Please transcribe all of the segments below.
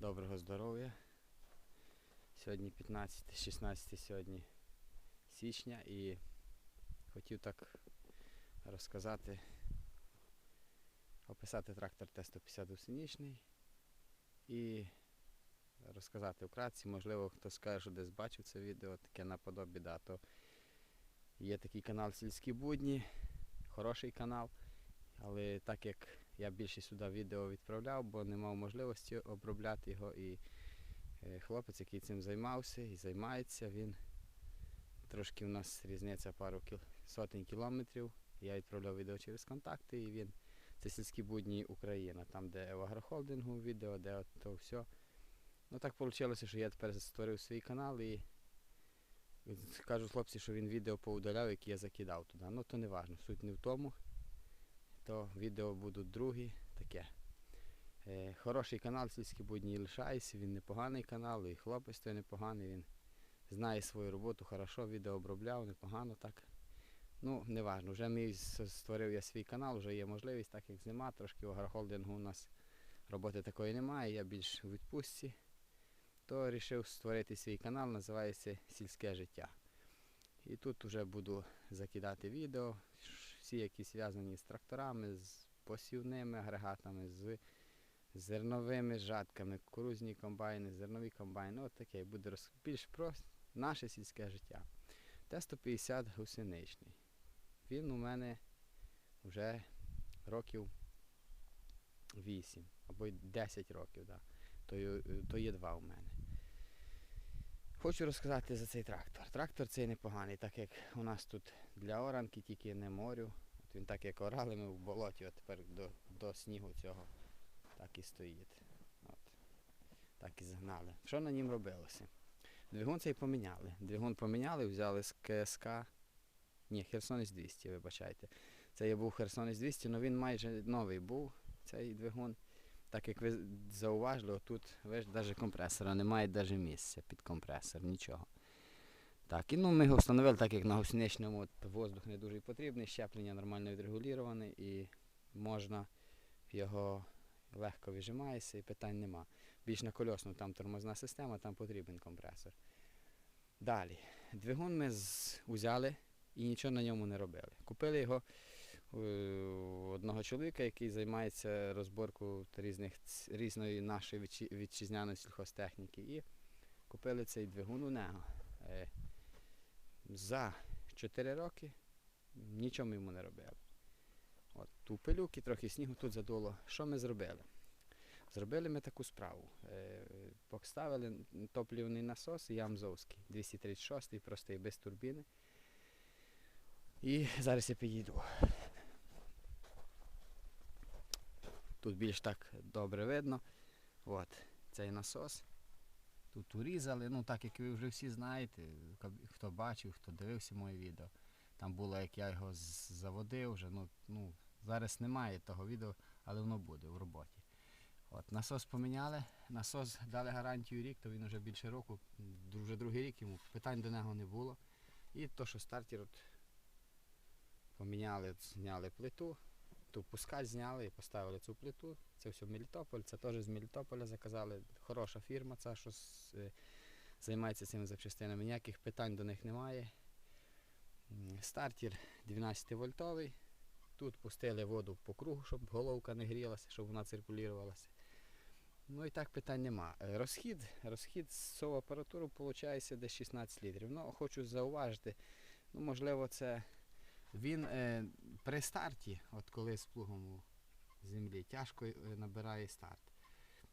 Доброго здоров'я. Сьогодні 15-16 сьогодні січня і хотів так розказати, описати трактор Т-150 гусеничний і розказати вкратці, можливо, хто скаже, десь бачив це відео, таке наподобі, да, то є такий канал Сільські будні, хороший канал, але так як я більше сюди відео відправляв, бо не мав можливості обробляти його. І е, хлопець, який цим займався і займається, він трошки в нас різниця пару кіл... сотень кілометрів. Я відправляв відео через контакти, і він це сільські будні Україна, там, де в агрохолдингу відео, де от то все. Ну так вийшло, що я тепер створив свій канал і кажуть хлопці, що він відео поудаляв, які я закидав туди. Ну то не важно, суть не в тому то відео будуть другі таке. Е, хороший канал сільські будні лишається, він непоганий канал, і хлопець той непоганий, він знає свою роботу, хорошо, відео обробляв, непогано так. Ну, не важно, вже мій створив я свій канал, вже є можливість, так як зима, трошки в агрохолдингу у нас роботи такої немає, я більш у відпустці, то вирішив створити свій канал, називається Сільське життя. І тут вже буду закидати відео, всі, які зв'язані з тракторами, з посівними агрегатами, з зерновими жатками, кукурузні комбайни, зернові комбайни. От таке буде роз... більш про наше сільське життя. Т-150 гусеничний. Він у мене вже років 8 або 10 років, да. то, то є два у мене. Хочу розказати за цей трактор. Трактор цей непоганий, так як у нас тут для оранки тільки не морю. От він так як орали ми в болоті, от тепер до, до снігу цього так і стоїть. От. Так і загнали. Що на нім робилося? Двигун цей поміняли. Двигун поміняли, взяли з КСК. Ні, Херсонець 200, вибачайте. Це я був Херсонець 200, але він майже новий був, цей двигун. Так як ви зауважили, тут ви навіть компресора немає навіть місця під компресор, нічого. Так, і ну ми його встановили, так як на гусеничному воздух не дуже потрібний, щеплення нормально відрегуліроване і можна його легко вижимається і питань нема. Більш на кольосному там тормозна система, там потрібен компресор. Далі. Двигун ми з... узяли і нічого на ньому не робили. Купили його одного чоловіка, який займається розборкою різних, різної нашої вітчизняної сільхозтехніки. І купили цей двигун у нього. Е, За 4 роки нічого ми йому не робили. От, ту пилюки, трохи снігу тут задуло. Що ми зробили? Зробили ми таку справу. Е, Поставили топлівний насос Ямзовський, 236 простий, без турбіни. І зараз я підійду. Тут більш так добре видно. От, цей насос. Тут урізали, ну так як ви вже всі знаєте, хто бачив, хто дивився моє відео. Там було, як я його заводив вже. Ну, ну, зараз немає того відео, але воно буде в роботі. От, насос поміняли, насос дали гарантію рік, то він вже більше року, вже другий рік йому питань до нього не було. І то, що стартер от поміняли, зняли плиту, ту пускач зняли і поставили цю плиту. Це все в Мелітополь, це теж з Мелітополя заказали. Хороша фірма, ця, що е, займається цими запчастинами. Ніяких питань до них немає. Стартер 12 вольтовий. Тут пустили воду по кругу, щоб головка не грілася, щоб вона циркулювалася. Ну і так питань нема. Е, Розхід, розхід з апаратуру виходить десь 16 літрів. Ну, хочу зауважити, ну, можливо, це він е, при старті, от коли з плугом у землі, тяжко е, набирає старт.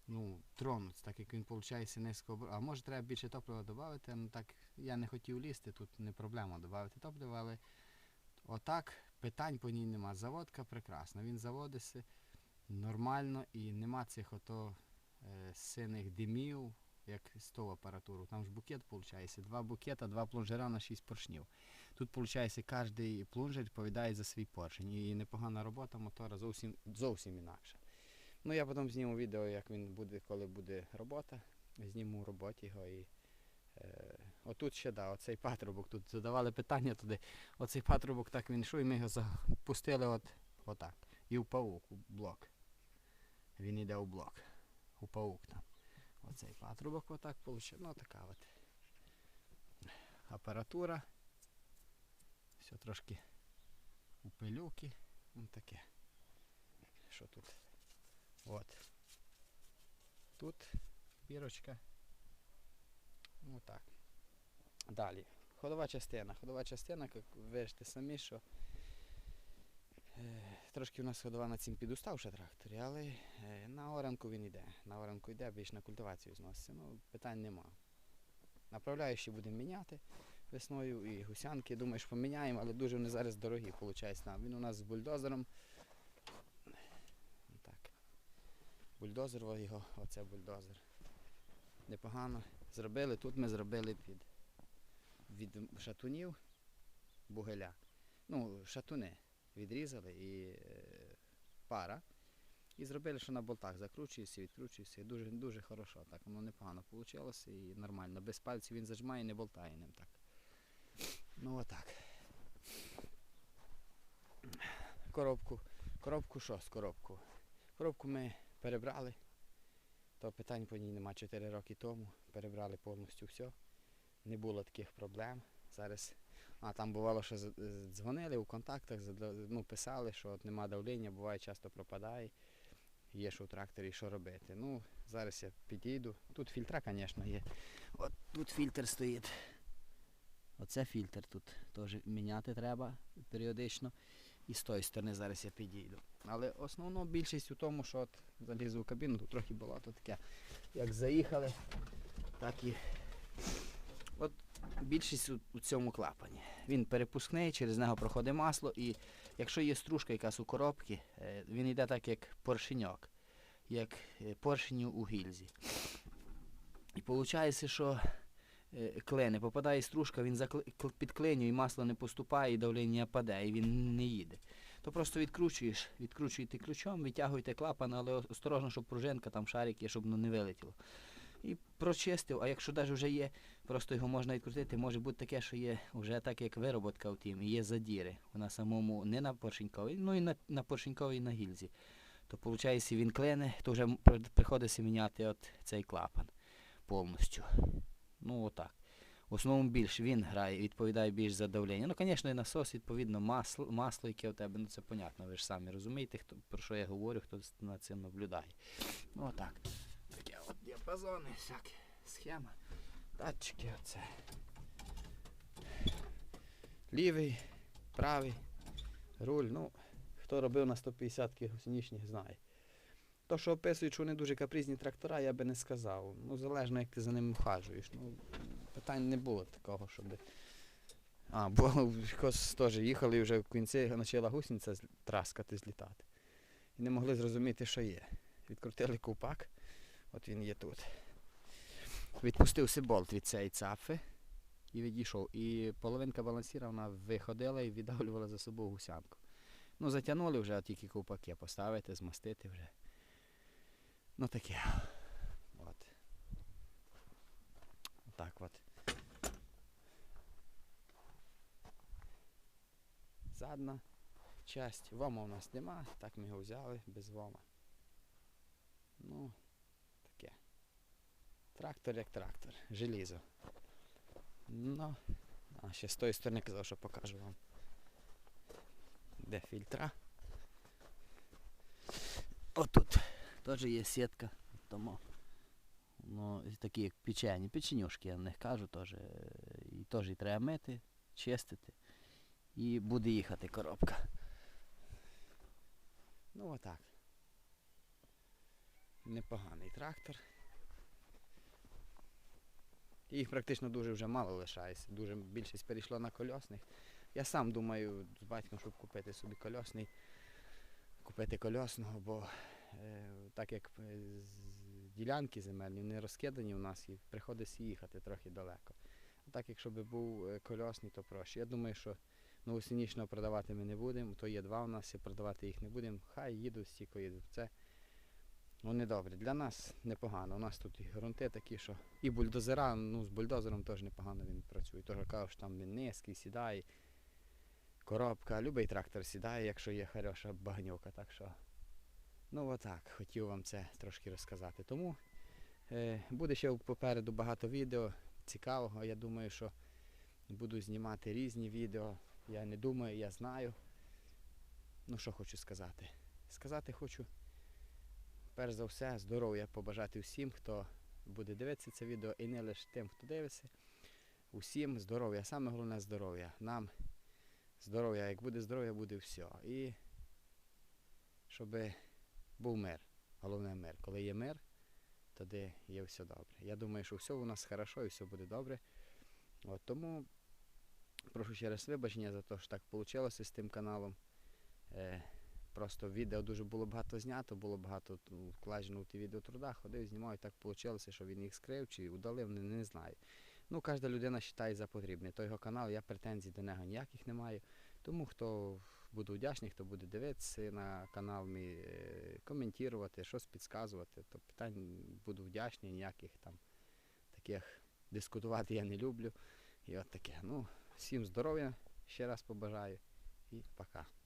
Ну, тронуть, так як він виходить низько. А може треба більше топлива додати. Ну так я не хотів лізти, тут не проблема додати топлива, але отак питань по ній нема. Заводка прекрасна. Він заводиться нормально і нема цих ото е, синих димів, як того апаратуру. Там ж букет виходить. Два букета, два плунжера на шість поршнів. Тут, виходить, кожен плунжер відповідає за свій поршень. І непогана робота мотора зовсім, зовсім інакша. Ну, я потім зніму відео, як він буде, коли буде робота. Зніму роботі його і. Е, отут ще да, оцей патрубок, тут задавали питання туди. Оцей патрубок так він йшов, і ми його запустили от, отак. І в паук, у блок. Він йде у блок. У паук там. Оцей патрубок отак вийшло. Ну така от апаратура. Все трошки у пилюки. Ну таке. Що тут? От. Тут бірочка. Ну так. Далі. Ходова частина. Ходова частина, як ви ж самі, що е, трошки у нас ходова на цим підуставши тракторі, але е, на оранку він йде. На оранку йде, більш на культивацію зноситься. Ну, питань нема. Направляючі будемо міняти весною і гусянки, думаю, що поміняємо, але дуже вони зараз дорогі, виходить. Він у нас з бульдозером. Так. Бульдозер, його, оце бульдозер. Непогано зробили. Тут ми зробили під від шатунів бугеля. Ну, шатуни відрізали і е, пара. І зробили, що на болтах закручується, відкручується. Дуже, дуже хорошо. Так, воно непогано вийшло і нормально. Без пальців він зажимає і не болтає ним так. Ну отак. Коробку. Коробку що з коробку? Коробку ми перебрали. То питань по ній нема 4 роки тому. Перебрали повністю все. Не було таких проблем. Зараз. А там бувало, що з- дзвонили у контактах, ну, писали, що от нема давлення, буває часто пропадає. Є що у тракторі, що робити. Ну, зараз я підійду. Тут фільтра, звісно, є. От тут фільтр стоїть. Оце фільтр тут теж міняти треба періодично. І з тої сторони зараз я підійду. Але основно більшість у тому, що от залізу в кабіну, тут трохи болото таке. Як заїхали, так і. Більшість у, у цьому клапані. Він перепускний, через нього проходить масло, і якщо є стружка якась у коробці, е, він йде так, як поршеньок, як е, поршеню у гільзі. І виходить, що е, клине, попадає стружка, він закли- кл- підклинює, і масло не поступає, і давлення паде, і він не їде. То просто відкручуєш, відкручуєте ключом, витягуєте клапан, але осторожно, щоб пружинка, там шарик є, щоб воно не вилетіло. І прочистив, а якщо навіть вже є, просто його можна відкрутити, може бути таке, що є вже так, як вироботка в тім, є задіри. Вона самому не на поршеньковій, ну і на, на поршеньковій на гільзі. То виходить, він клине, то вже приходиться міняти от цей клапан повністю. Ну отак. В основному більш він грає, відповідає більш за давлення. Ну, звісно, і насос, відповідно, масло, масло, яке у тебе, ну це понятно, ви ж самі розумієте, хто, про що я говорю, хто над цим наблюдає. Ну отак. Таке от діапазони, всякі схема. Датчики оце. Лівий, правий, руль. Ну, хто робив на 150-ки гусеничних, знає. То, що описують, що вони дуже капризні трактора, я би не сказав. Ну, залежно, як ти за ними вхажуєш. Ну, питань не було такого, щоб. А, бо якось теж їхали і вже в кінці почала гусениця траскати, злітати. І не могли зрозуміти, що є. Відкрутили ковпак, от він є тут. Відпустився болт від цієї цапи і відійшов. І половинка балансіра вона виходила і віддавлювала за собою гусянку. Ну, затягнули вже, а тільки ковпаки поставити, змастити вже. Ну таке. От. Так от. Задна часть. Вома у нас нема, так ми його взяли без вома. Ну, таке. Трактор як трактор. Желізо. Ну, а ще з тої сторони казав, що покажу вам. Де фільтра. Отут. Теж є сітка. Тому. Ну, такі як печені, печенюшки, я них кажу теж. е, І теж і треба мити, чистити. І буде їхати коробка. Ну отак. Непоганий трактор. Їх практично дуже вже мало лишається. Дуже більшість перейшло на кольосних. Я сам думаю з батьком, щоб купити собі кольосний, купити кольосного, бо е, так як е, ділянки земельні не розкидані у нас і приходиться їхати трохи далеко. А так, якщо би був е, кольосний, то проще. Я думаю, що новосінічного продавати ми не будемо, то є два у нас, і продавати їх не будемо. Хай їдуть, стільки їдуть. Це вони добрі. Для нас непогано. У нас тут і ґрунти такі, що і бульдозера, ну з бульдозером теж непогано він працює. Теж кажуть, що там він низький, сідає. Коробка, любий трактор сідає, якщо є хороша багнюка. Так що, ну отак, хотів вам це трошки розказати. Тому Е, Буде ще попереду багато відео цікавого. Я думаю, що буду знімати різні відео. Я не думаю, я знаю. Ну що хочу сказати? Сказати хочу, перш за все, здоров'я побажати всім, хто буде дивитися це відео, і не лише тим, хто дивиться. Усім здоров'я. Саме головне здоров'я. Нам здоров'я, як буде здоров'я, буде все. І щоб був мир. Головне мир. Коли є мир, тоді є все добре. Я думаю, що все у нас хорошо і все буде добре. От, тому прошу ще раз вибачення за те, що так вийшло з тим каналом. Е, просто відео дуже було багато знято, було багато вкладено в ті відео труда, ходив, знімав, так вийшло, що він їх скрив чи удалив, не, не знаю. Ну, кожна людина вважає за потрібне. То його канал, я претензій до нього ніяких не маю. Тому хто буду вдячний, хто буде дивитися на канал мій, е, коментувати, щось підказувати, то питань буду вдячний, ніяких там таких дискутувати я не люблю. І от таке. Ну, всім здоров'я ще раз побажаю і пока.